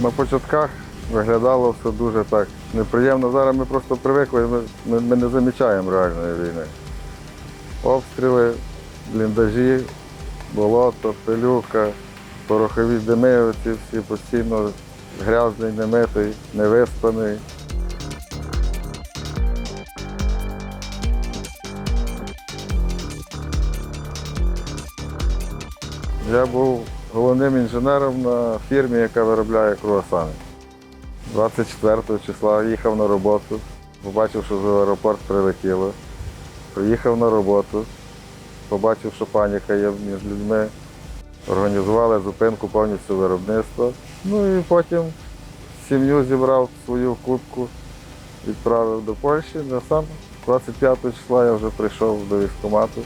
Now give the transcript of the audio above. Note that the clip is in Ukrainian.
На початках виглядало все дуже так неприємно. Зараз ми просто привикли, ми, ми, ми не замічаємо реальної війни. Обстріли, бліндажі, болото, пилюка, порохові дими, оці всі постійно грязний, немитий, невиспаний. Я був головним інженером на фірмі, яка виробляє круасани. 24 числа їхав на роботу, побачив, що в аеропорт прилетіло. Приїхав на роботу, побачив, що паніка є між людьми. Організували зупинку повністю виробництва. Ну і потім сім'ю зібрав свою кубку, відправив до Польщі. Сам 25 числа я вже прийшов до військкомату.